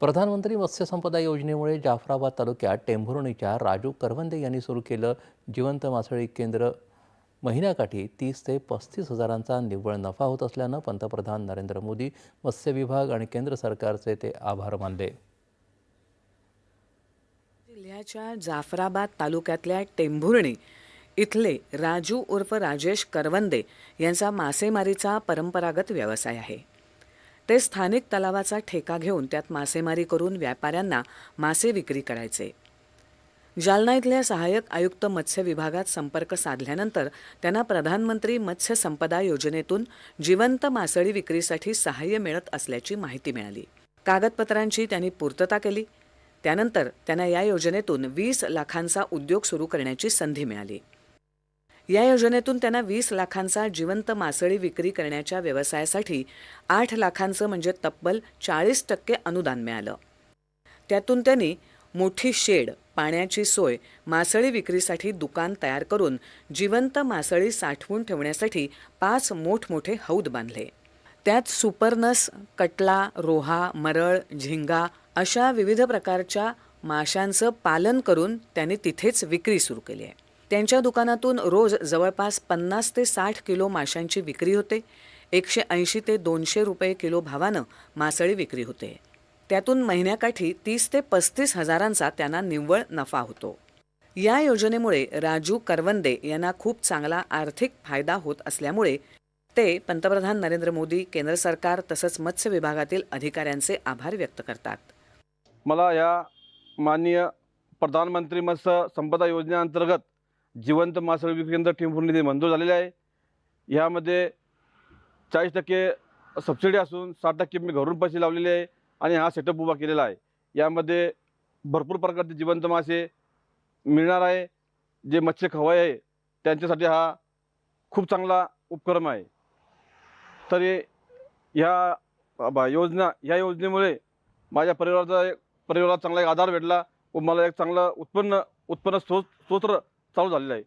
प्रधानमंत्री मत्स्य संपदा योजनेमुळे जाफराबाद तालुक्यात टेंभुर्णीच्या राजू करवंदे यांनी सुरू केलं जिवंत मासळी केंद्र. महिन्याकाठी तीस ते पस्तीस हजारांचा निव्वळ नफा होत असल्यानं पंतप्रधान नरेंद्र मोदी मत्स्य विभाग आणि केंद्र सरकारचे ते आभार मानले. जिल्ह्याच्या जाफराबाद तालुक्यातल्या टेंभुर्णी इथले राजू उर्फ राजेश करवंदे यांचा मासेमारीचा परंपरागत व्यवसाय आहे. ते स्थानिक तलावाचा ठेका घेऊन त्यात मासेमारी करून व्यापाऱ्यांना मासे विक्री करायचे. जालना इथल्या सहाय्यक आयुक्त मत्स्य विभागात संपर्क साधल्यानंतर त्यांना प्रधानमंत्री मत्स्य संपदा योजनेतून जिवंत मासळी विक्रीसाठी सहाय्य मिळत असल्याची माहिती मिळाली. कागदपत्रांची त्यांनी पूर्तता केली. त्यानंतर त्यांना या योजनेतून वीस लाखांचा उद्योग सुरू करण्याची संधी मिळाली. या योजनेतून त्यांना वीस लाखांचा जिवंत मासळी विक्री करण्याच्या व्यवसायासाठी आठ लाखांचं म्हणजे तब्बल चाळीस टक्के अनुदान मिळालं. त्यातून त्यांनी मोठी शेड पाण्याची सोय मासळी विक्रीसाठी दुकान तयार करून जिवंत मासळी साठवून ठेवण्यासाठी पाच मोठमोठे हौद बांधले. त्यात सुपरनस कटला रोहा मरळ झिंगा अशा विविध प्रकारच्या माशांचं पालन करून त्यांनी तिथेच विक्री सुरू केली आहे. त्यांच्या दुकानातून रोज जवळपास पन्नास ते साठ किलो माशांची विक्री होते. एकशे ऐंशी ते दोनशे रुपये किलो भावानं मासळी विक्री होते. त्यातून महिन्याकाठी तीस ते पस्तीस हजारांचा त्यांना निव्वळ नफा होतो. या योजनेमुळे राजू करवंदे यांना खूप चांगला आर्थिक फायदा होत असल्यामुळे ते पंतप्रधान नरेंद्र मोदी केंद्र सरकार तसंच मत्स्य विभागातील अधिकाऱ्यांचे आभार व्यक्त करतात. मला या माननीय प्रधानमंत्री मत्स्य संपदा योजनेअंतर्गत जिवंत मासळी विक्री केंद्र टिंबूर निधी मंजूर झालेले आहे. यामध्ये चाळीस टक्के सबसिडी असून साठ टक्के मी घरून पैसे लावलेले आहे आणि हा सेटअप उभा केलेला आहे. यामध्ये भरपूर प्रकारचे जिवंत मासे मिळणार आहे. जे मत्स्य खवाय आहे त्यांच्यासाठी हा खूप चांगला उपक्रम आहे. तरी ह्या योजना ह्या योजनेमुळे माझ्या परिवाराचा एक परिवाराला चांगला एक आधार भेटला व मला एक चांगलं उत्पन्न उत्पन्न स्रोत स्तोत्र चालू झालेलं आहे.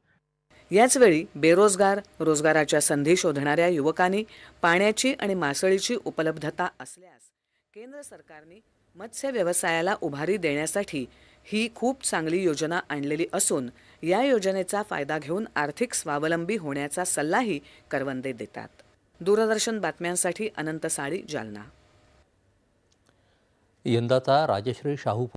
याचवेळी बेरोजगार रोजगाराच्या संधी शोधणाऱ्या युवकांनी पाण्याची आणि मासळीची उपलब्धता असल्यास केंद्र सरकारने मत्स्य व्यवसायाला उभारी देण्यासाठी ही खूप चांगली योजना आणलेली असून या योजनेचा फायदा घेऊन आर्थिक स्वावलंबी होण्याचा सल्लाही करवंदे देतात. दूरदर्शन बातम्यांसाठी अनंत साळी जालना. यंदाचा राजश्री शाहू